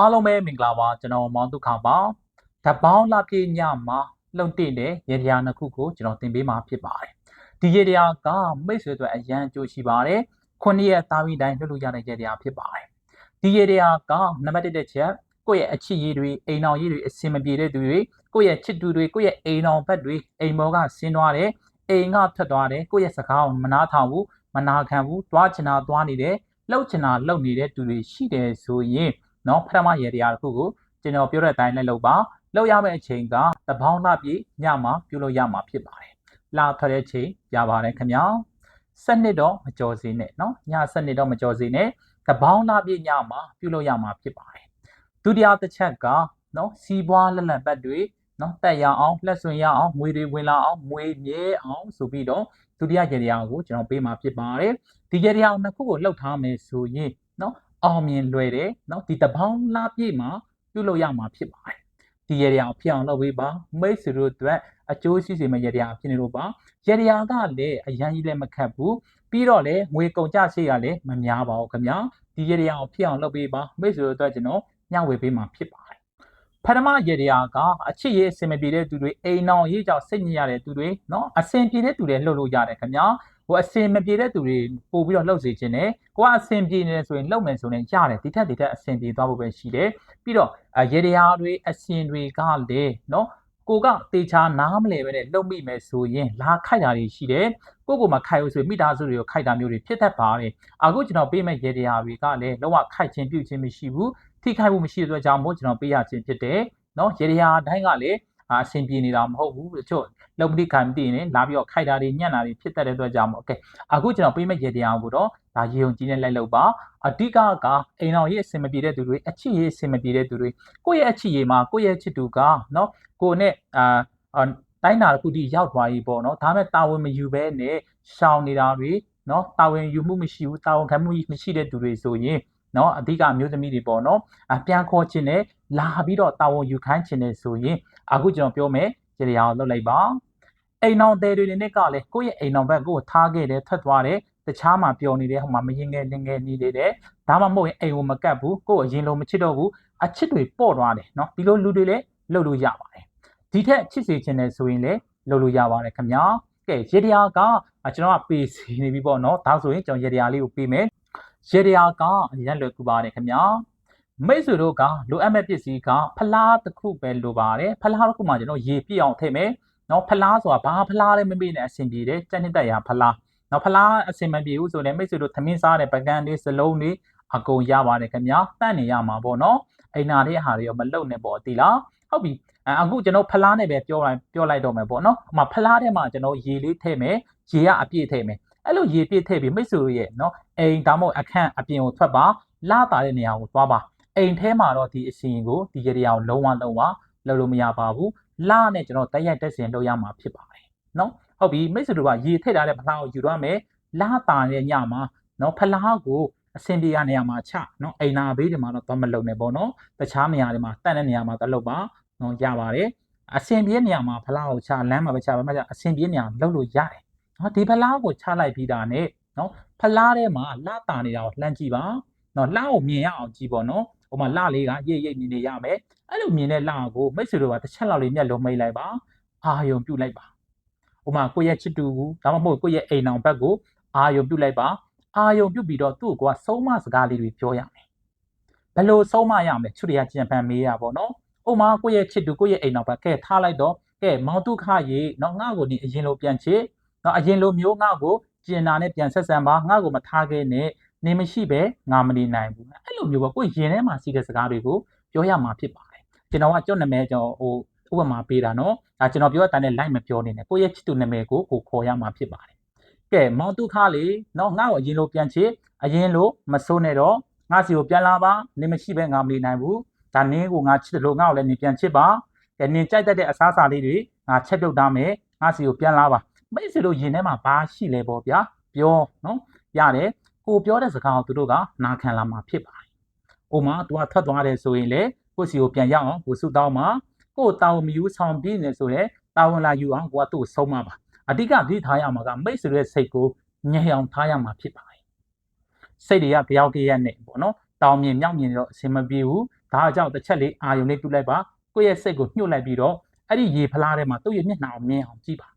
အားလုံးပဲမင်္ဂလာပါကျွန်တော်မောင်ဒုက္ခပါဓပောင်းလာပြေညမှာလှုပ်တဲ့တဲ့ရေတရားနှစ်ခုကိုကျွန်တော်သင်ပေးမှာဖြစ်ပါတယ်ဒီရေတရားကမိတ်ဆွေတို့အရန်ကြိုးရှိပါတယ်ခုနှစ်ရက်သားပြီးတိုင်းလှုပ်လို့ရတဲ့ရေတရားဖြစ်ပါတယ်ဒီရေတရားကနံပါတ်1တစ်ချက်ကိုယ့်ရဲ့အချစ်ရည်တွေအိမ်အောင်ရည်တွေအစင်မပြေတဲ့သူတွေကိုယ့်ရဲ့ချစ်သူတွေကိုယ့်ရဲ့အိမ်အောင်ဘက်တွေအိမ်မောကဆင်းသွားတယ်အိမ်ကထွက်သွားတယ်ကိုယ့်ရဲ့စကားကိုမနာထောင်ဘူးမနာခံဘူးတွားချင်တာတွားနေတယ်လှုပ်ချင်တာလှုပ်နေတဲ့သူတွေရှိတယ်ဆိုရင် နော်ပထမရေတရားတစ်ခုကိုကျွန်တော်ပြောတဲ့အတိုင်းလိုက်လုပ်ပါလောက်ရမယ့်အချိန်ကတပေါင်းလပြည့်ညမှာပြုလို့ရမှာဖြစ်ပါတယ်လာထွက်တဲ့အချိန်ရပါတယ်ခင်ဗျာစနစ်တော့မကြော်စေနဲ့နော်ညစနစ်တော့မကြော်စေနဲ့တပေါင်းလပြည့်ညမှာပြုလို့ရမှာဖြစ်ပါတယ်ဒုတိယတစ်ချက်ကနော်စီးပွားလက်လက်ပတ်တွေနော်တက်ရအောင်လက်ဆွင်ရအောင်ငွေတွေဝင်လာအောင်ငွေမြဲအောင်ဆိုပြီးတော့ဒုတိယကြေတရားကိုကျွန်တော်ပေးမှာဖြစ်ပါတယ်ဒီကြေတရားနှစ်ခုကိုလှုပ်ထားမယ်ဆိုရင်နော် အောင်မြင်လွယ်တယ်เนาะဒီတပေါင်းလားပြည့်မှာပြုလုပ်ရမှာဖြစ်ပါတယ်ဒီရတရားဖြစ်အောင်လုပ်ပေးပါမိတ်ဆွေတို့အတွက်အကျိုးရှိစေမယ့်ရတရားဖြစ်နေလို့ပါရတရားကလည်းအရန်ကြီးလည်းမခတ်ဘူးပြီးတော့လည်းငွေကုန်ကြရှိရလည်းမများပါဘူးခင်ဗျာဒီရတရားကိုဖြစ်အောင်လုပ်ပေးပါမိတ်ဆွေတို့အတွက်ကျွန်တော်ညှဝေပေးမှာဖြစ်ပါတယ်ပထမရတရားကအချစ်ရေးအစင်မပြေတဲ့သူတွေအိမ်အောင်ရေးကြောင့်စိတ်ညစ်ရတဲ့သူတွေเนาะအစင်ပြေတဲ့သူတွေလှုပ်လို့ရတယ်ခင်ဗျာဟိုအစင်မပြေတဲ့သူတွေပို့ပြီးတော့လှုပ်စေခြင်းနဲ့ ကိုကအစင်ပြေနေတယ်ဆိုရင်လှုပ်မယ်ဆိုရင်ရတယ်ဒီထက်ဒီထက်အစင်ပြေသွားဖို့ပဲရှိတယ်ပြီးတော့ရေတရားတွေအစင်တွေကလည်းနော်ကိုကတေချာနားမလဲပဲနဲ့လှုပ်မိမယ်ဆိုရင်လာခိုက်တာတွေရှိတယ်ကိုကိုမှခိုက်လို့ဆိုရင်မိသားစုတွေကိုခိုက်တာမျိုးတွေဖြစ်တတ်ပါတယ်အခုကျွန်တော်ပေးမဲ့ရေတရားတွေကလည်းလုံးဝခိုက်ခြင်းပြုတ်ခြင်းမရှိဘူးထိခိုက်မှုမရှိတဲ့အတွက်ကြောင့်မို့ကျွန်တော်ပေးရခြင်းဖြစ်တယ်နော်ရေတရားတိုင်းကလည်း အဆင်ပြေနေတာမဟုတ်ဘူးတချို့လုံပတိခံတည်နေလာပြီးတော့ခိုက်တာတွေညံ့တာတွေဖြစ်တတ်တဲ့အတွက်ကြောင့်မို့โอเคအခုကျွန်တော်ပေးမဲ့ရေတရားကိုတော့ဒါရေုံကြီးနဲ့လိုက်လို့ပါအဓိကကအိမ်တော်ရေးအဆင်မပြေတဲ့သူတွေအချစ်ရေးအဆင်မပြေတဲ့သူတွေကိုယ့်ရဲ့အချစ်ရေးမှာကိုယ့်ရဲ့ချစ်သူကเนาะကိုနဲ့အာတိုင်းတာတစ်ခုတည်းရောက်သွားပြီပေါ့နော်ဒါမဲ့တာဝန်မယူဘဲနဲ့ရှောင်နေတာတွေเนาะတာဝန်ယူမှုမရှိဘူးတာဝန်ခံမှုမရှိတဲ့သူတွေဆိုရင်เนาะအဓိကအမျိုးသမီးတွေပေါ့နော်အပြန်ခေါ်ခြင်းနဲ့လာပြီးတော့တာဝန်ယူခိုင်းခြင်းနဲ့ဆိုရင် အခုကျွန်တော်ပြောမယ်ခြေရာကိုလှုပ်လိုက်ပါအိမ်အောင်တဲတွေနဲ့ကလည်းကိုယ့်ရဲ့အိမ်အောင်ဘက်ကိုထားခဲ့တယ်ထွက်သွားတယ်တခြားမှာပျော်နေတယ်ဟိုမှာမရင်ငယ်နေငယ်နေနေတယ်ဒါမှမဟုတ်ရင်အိမ်ကိုမကတ်ဘူးကိုယ့်အရင်လိုမချစ်တော့ဘူးအချစ်တွေပေါ့သွားတယ်နော်ဒီလိုလူတွေလည်းလှုပ်လို့ရပါတယ်ဒီထက်ချစ်စေချင်တယ်ဆိုရင်လည်းလှုပ်လို့ရပါတယ်ခင်ဗျာကဲရေတရာကကျွန်တော်ကပေးစီနေပြီပေါ့နော်ဒါဆိုရင်ကျွန်တော်ရေတရာလေးကိုပေးမယ်ရေတရာကရန်လွယ်ကူပါတယ်ခင်ဗျာ မိတ်ဆွေတို့ကလိုအပ်မဲ့ပစ္စည်းကဖလားတစ်ခုပဲလိုပါတယ်ဖလားတစ်ခုမှကျွန်တော်ရေပြည့်အောင်ထည့်မယ်နော်ဖလားဆိုတာဘာဖလားလဲမမေ့နဲ့အဆင်ပြေတယ်စက်နှစ်တက်ရဖလားနော်ဖလားအဆင်မပြေဘူးဆိုရင်မိတ်ဆွေတို့သမင်းစားတဲ့ပကံလေးစလုံးလေးအကုန်ရပါတယ်ခင်ဗျာတန့်နေရမှာပေါ့နော်အိမ်နာတဲ့ဟာတွေရောမလုံနဲ့ပေါ့တိလားဟုတ်ပြီအခုကျွန်တော်ဖလားနဲ့ပဲပြောလိုက်ပြောလိုက်တော့မယ်ပေါ့နော်ဟိုမှာဖလားထဲမှာကျွန်တော်ရေလေးထည့်မယ်ရေကအပြည့်ထည့်မယ်အဲ့လိုရေပြည့်ထည့်ပြီးမိတ်ဆွေရဲ့နော်အိမ်ဒါမှမဟုတ်အခန့်အပြင်ကိုထွက်ပါလာတာတဲ့နေရာကိုသွားပါ အိမ်ထဲမှာတော့ဒီအစီရင်ကိုဒီရေတရားကိုလုံးဝလုံးဝလုပ်လို့မရပါဘူးလနဲ့ကျွန်တော်တိုက်ရိုက်တက်စင်လုပ်ရမှာဖြစ်ပါတယ်နော်ဟုတ်ပြီမိတ်ဆွေတို့ကရေထည့်ထားတဲ့ဖလားကိုယူရမယ်လာတာတဲ့ညမှာနော်ဖလားကိုအဆင်ပြေရနေရာမှာချနော်အိမ်နာဘေးတွေမှာတော့သွားမလုံနဲ့ပေါ့နော်တခြားနေရာတွေမှာတန့်တဲ့နေရာမှာသွားလုပ်ပါနော်ရပါတယ်အဆင်ပြေနေရာမှာဖလားကိုချလမ်းမှာပဲချပါမှအဆင်ပြေနေရာလုပ်လို့ရတယ်နော်ဒီဖလားကိုချလိုက်ပြီးတာနဲ့နော်ဖလားထဲမှာလာတာနေတာကိုလှမ်းကြည့်ပါနော်လှကိုမြင်ရအောင်ကြည့်ပေါ့နော် ဟိုမှာလှလေးကရိပ်ရိပ်မြင်နေရမယ်အဲ့လိုမြင်တဲ့လှကိုမိတ်ဆွေတို့ကတစ်ချက်လောက်လေးမျက်လုံးမိတ်လိုက်ပါအာယုံပြုတ်လိုက်ပါဟိုမှာကိုယ့်ရဲ့ချစ်တူကိုဒါမှမဟုတ်ကိုယ့်ရဲ့အိမ်အောင်ဘက်ကိုအာယုံပြုတ်လိုက်ပါအာယုံပြုတ်ပြီးတော့သူ့ကိုကဆုံးမစကားလေးတွေပြောရမယ်ဘယ်လိုဆုံးမရမလဲချွတ်ရကြံပန်မေးရပါတော့ဟိုမှာကိုယ့်ရဲ့ချစ်တူကိုယ့်ရဲ့အိမ်အောင်ဘက်ကဲထားလိုက်တော့ကဲမောင်တုခရေနော်ငါ့ကိုဒီအရင်လိုပြန်ချစ်နော်အရင်လိုမျိုးငါ့ကိုကျင်နာနဲ့ပြန်ဆက်ဆံပါငါ့ကိုမထားခဲ့နဲ့ နေမရှိပဲငါမနေနိုင်ဘူးအဲ့လိုမျိုးပေါ့ကိုရင်ထဲမှာစီးတဲ့စကားတွေကိုပြောရမှာဖြစ်ပါတယ်ကျွန်တော်ကကြော့နာမည်ကျွန်တော်ဟိုဥပမာပေးတာနော်ဒါကျွန်တော်ပြောတဲ့အတိုင်းလိုက်မပြောနေနဲ့ကိုရဲ့ချစ်သူနာမည်ကိုကိုခေါ်ရမှာဖြစ်ပါတယ်ကဲမောင်တုခလေးနော်ငါ့ကိုအရင်လိုပြန်ချစ်အရင်လိုမစိုးနဲ့တော့ငါစီကိုပြန်လာပါနေမရှိပဲငါမနေနိုင်ဘူးဒါနင်းကိုငါချစ်တယ်လို့ငါ့ကိုလည်းနေပြန်ချစ်ပါကဲနင်ကြိုက်တတ်တဲ့အစားအစာလေးတွေငါချက်ပြုတ်ထားမယ်ငါစီကိုပြန်လာပါမိတ်ဆွေတို့ရင်ထဲမှာဘာရှိလဲပေါ့ဗျာပြောနော်ရတယ် ကိုပြောတဲ့စကားကိုသူတို့ကနာခံလာမှာဖြစ်ပါတယ်။ဥမာသူကထွက်သွားတယ်ဆိုရင်လေကိုစီကိုပြန်ရအောင်ကိုစုတောင်းမှာကိုတာဝန်မယူဆောင်ပြနေဆိုရဲတာဝန်လာယူအောင်ကိုကသူ့ကိုဆုံးမပါ။အဓိကဒီထားရမှာကမိတ်ဆွေရဲ့စိတ်ကိုညှိအောင်ထားရမှာဖြစ်ပါတယ်။စိတ်တွေကကြောက်ကြရက်နဲ့ပေါ့နော်။တောင်မြင်မြောက်မြင်တော့အဆင်မပြေဘူးဒါအကြောင်းတစ်ချက်လေးအာယုံလေးပြုတ်လိုက်ပါကိုယ့်ရဲ့စိတ်ကိုညှို့လိုက်ပြီးတော့အဲ့ဒီရေဖလားထဲမှာသူ့ရဲ့မျက်နှာကိုမြင်အောင်ကြည့်ပါ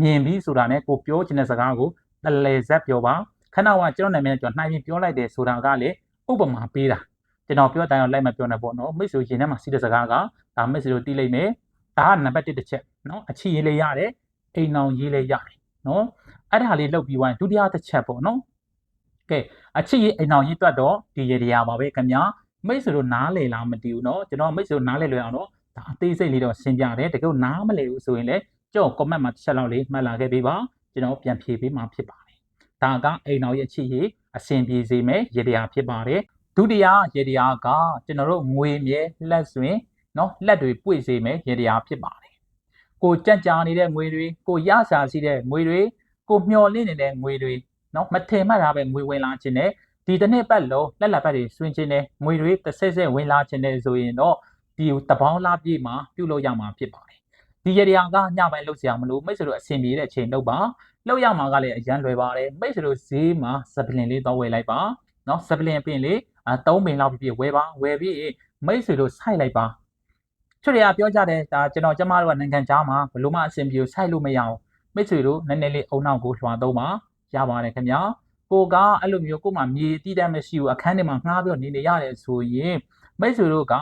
မြင်ပြီးဆိုတာနဲ့ကိုပြောချင်တဲ့စကားကိုတလဲဇက်ပြောပါ ခဏကကျွန်တော်နာမည်ကျွန်တော်နှိုင်းပြီးပြောလိုက်တယ်ဆိုတာကလေဥပမာပေးတာကျွန်တော်ပြောတိုင်းအောင်လိုက်မပြောနဲ့ပေါ့နော်မိတ်ဆွေရင်ထဲမှာစီးတဲ့စကားကဒါမိတ်ဆွေတို့သိလိမ့်မယ်ဒါကနံပါတ်1တစ်ချက်နော်အချီရေးလေးရတယ်အိမ်အောင်ရေးလေးရတယ်နော်အဲ့ဒါလေးလုပ်ပြီးဝိုင်းဒုတိယတစ်ချက်ပေါ့နော်ကဲအချစ်ရေးအိမ်အောင်ရေးတွက်တော့ဒီရေတရားပါပဲခင်ဗျာမိတ်ဆွေတို့နားလေလားမသိဘူးเนาะကျွန်တော်မိတ်ဆွေတို့နားလေလွယ်အောင်တော့ဒါအသေးစိတ်လေးတော့ရှင်းပြတယ်တကယ်နားမလည်ဘူးဆိုရင်လည်းကျွန်တော် comment မှာတစ်ချက်လောက်လေးမှတ်လာခဲ့ပေးပါကျွန်တော်ပြန်ဖြေပေးမှာဖြစ်ပါတယ် ဒါကအိမ်အောင်ရဲ့အချစ်ရေးအဆင်ပြေစေမယ်ရေတရားဖြစ်ပါတယ်ဒုတိယရေတရားကကျွန်တော်တို့ငွေမြဲလက်စွင်เนาะလက်တွေပွေစေမယ်ရေတရားဖြစ်ပါတယ်ကိုကြက်ကြာနေတဲ့ငွေတွေကိုရစာရှိတဲ့ငွေတွေကိုမျော်လင့်နေတဲ့ငွေတွေเนาะမထင်မှတ်တာပဲငွေဝင်လာခြင်းနဲ့ဒီတစ်နှစ်ပတ်လုံးလက်လက်ပတ်တွေဆွင်ခြင်းနဲ့ငွေတွေတစ်ဆက်ဆက်ဝင်လာခြင်းနဲ့ဆိုရင်တော့ဒီတပေါင်းလားပြည့်မှာပြုတ်လို့ရမှာဖြစ်ပါတယ် ယ် ဒီရရံကညပိုင်းလှုပ်ရှားမလို့မိတ်ဆွေတို့အဆင်ပြေတဲ့အချိန်တော့ပါလှုပ်ရမှာကလည်းအရန်လွယ်ပါတယ်မိတ်ဆွေတို့ဈေးမှာဇပလင်လေးတော့ဝယ်လိုက်ပါနော်ဇပလင်ပင်လေးအ3ပင်လောက်ပြည့်ဝယ်ပါဝယ်ပြီးမိတ်ဆွေတို့ဆိုက်လိုက်ပါချွတ်ရပြောကြတယ်ဒါကျွန်တော်ကျမတို့ကနိုင်ငံသားမှာဘလို့မှအဆင်ပြေဆိုက်လို့မရအောင်မိတ်ဆွေတို့နည်းနည်းလေးအုံနောက်ကိုလွှာသုံးပါရပါတယ်ခင်ဗျာကိုကအဲ့လိုမျိုးကို့မှာမြေတီးတမ်းမရှိဘူးအခန်းထဲမှာငှားပြီးနေနေရတယ်ဆိုရင်မိတ်ဆွေတို့က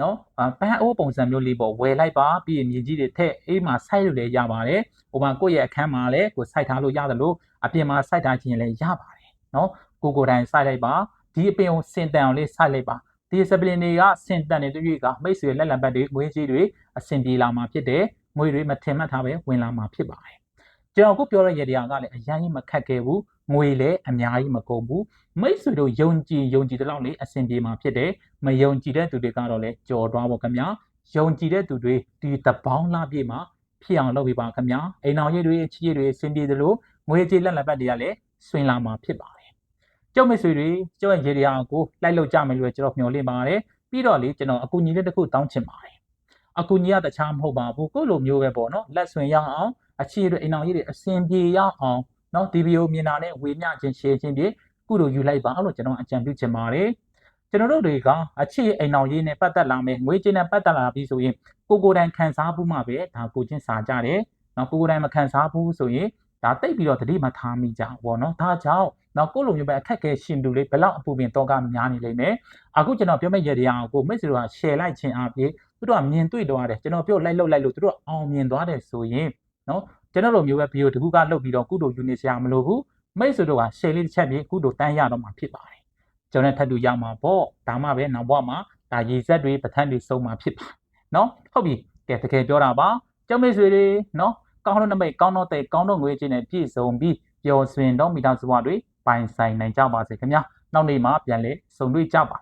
နော်ပန်းအိုးပုံစံမျိုးလေးပေါ့ဝယ်လိုက်ပါပြီးရင်မြေကြီးတွေထက်အေးမှာစိုက်လို့လည်းရပါတယ်ဟိုမှာကိုယ့်ရဲ့အခန်းမှာလည်းကိုစိုက်ထားလို့ရတယ်လို့အပြင်မှာစိုက်ထားခြင်းလည်းရပါတယ်နော်ကိုကိုယ်တိုင်စိုက်လိုက်ပါဒီအပင်ကိုစင်တန်အောင်လေးစိုက်လိုက်ပါဒီစပလင်တွေကစင်တန်နေတဲ့တွေ့ကမိတ်ဆွေလက်လံပတ်တွေငွေကြီးတွေအဆင်ပြေလာမှာဖြစ်တယ်ငွေတွေမထင်မှတ်ထားပဲဝင်လာမှာဖြစ်ပါတယ် ကျွန်တော်ခုပြောတဲ့ရေတရားကလည်းအရင်ကြီးမခက်ခဲဘူးငွေလည်းအများကြီးမကုန်ဘူးမိတ်ဆွေတို့ယုံကြည်ယုံကြည်တဲ့လောက်လေးအဆင်ပြေမှာဖြစ်တယ်မယုံကြည်တဲ့သူတွေကတော့လည်းကြော်သွားပါခင်ဗျာယုံကြည်တဲ့သူတွေဒီတပေါင်းလားပြည့်မှာဖြစ်အောင်လုပ်ပေးပါခင်ဗျာအိမ်အောင်ရည်တွေချီးရည်တွေအဆင်ပြေသလိုငွေကြေးလက်လက်ပတ်တွေကလည်းဆွင်လာမှာဖြစ်ပါတယ်ကျုပ်မိတ်ဆွေတွေကျုပ်ရဲ့ရေတရားကိုလိုက်လို့ကြမယ်လို့ကျွန်တော်မျှော်လင့်ပါတယ်ပြီးတော့လေကျွန်တော်အကူအညီလေးတစ်ခုတောင်းချင်ပါတယ်အကူအညီကတခြားမဟုတ်ပါဘူးကိုလိုမျိုးပဲပေါ့နော်လက်ဆွင်ရအောင် အချီတွေအိမ်အောင်ရည်တွေအဆင်ပြေရအောင်နော်ဒီဗီဒီယိုမြင်တာနဲ့ဝေမျှခြင်း share ခြင်းဖြင့်ကုလိုယူလိုက်ပါလို့ကျွန်တော်အကြံပြုချင်ပါတယ်ကျွန်တော်တို့တွေကအချစ်အိမ်အောင်ရေးနဲ့ပတ်သက်လာမယ်ငွေကြေးနဲ့ပတ်သက်လာပြီဆိုရင်ကိုကိုယ်တိုင်ခံစားမှုမှပဲဒါကိုချင်းစာကြတယ်နော်ကိုကိုယ်တိုင်မခံစားဘူးဆိုရင်ဒါတိတ်ပြီးတော့တတိမထားမိကြဘောနော်ဒါကြောင့်နော်ကိုလိုမျိုးပဲအခက်အခဲရှင်သူလေးဘယ်လောက်အပူပင်တော့ကများနေလိမ့်မယ်အခုကျွန်တော်ပြောမယ့်ရတရားကိုမိတ်ဆွေတို့က share လိုက်ခြင်းအပြင်သူတို့ကမြင်တွေ့တော့ရတယ်ကျွန်တော်ပြောလိုက်လောက်လိုက်လို့သူတို့အောင်မြင်သွားတယ်ဆိုရင် နော်ကျွန်တော်တို့မျိုးပဲဗီဒီယိုတခုကလုတ်ပြီးတော့ကုတို့ယူနေစရာမလိုဘူးမိတ်ဆွေတို့က share လေးတစ်ချက်ပြီးကုတို့တန်းရတော့မှာဖြစ်ပါတယ်ကျွန်တော်ထပ်တူရမှာပေါ့ဒါမှပဲနောက်ဘဝမှာဒါရည်ဆက်တွေပဋ္ဌာန်းတွေစုံမှာဖြစ်ပါနော်ဟုတ်ပြီကဲတကယ်ပြောတာပါကျောင်းမိတ်ဆွေတွေနော်ကောင်းတော့နမိတ်ကောင်းတော့တဲ့ကောင်းတော့ငွေချင်းနဲ့ပြည့်စုံပြီးပျော်ရွှင်တော့မိသားစုဘဝတွေပိုင်ဆိုင်နိုင်ကြပါစေခင်ဗျာနောက်နေ့မှာပြန်လဲဆုံတွေ့ကြပါ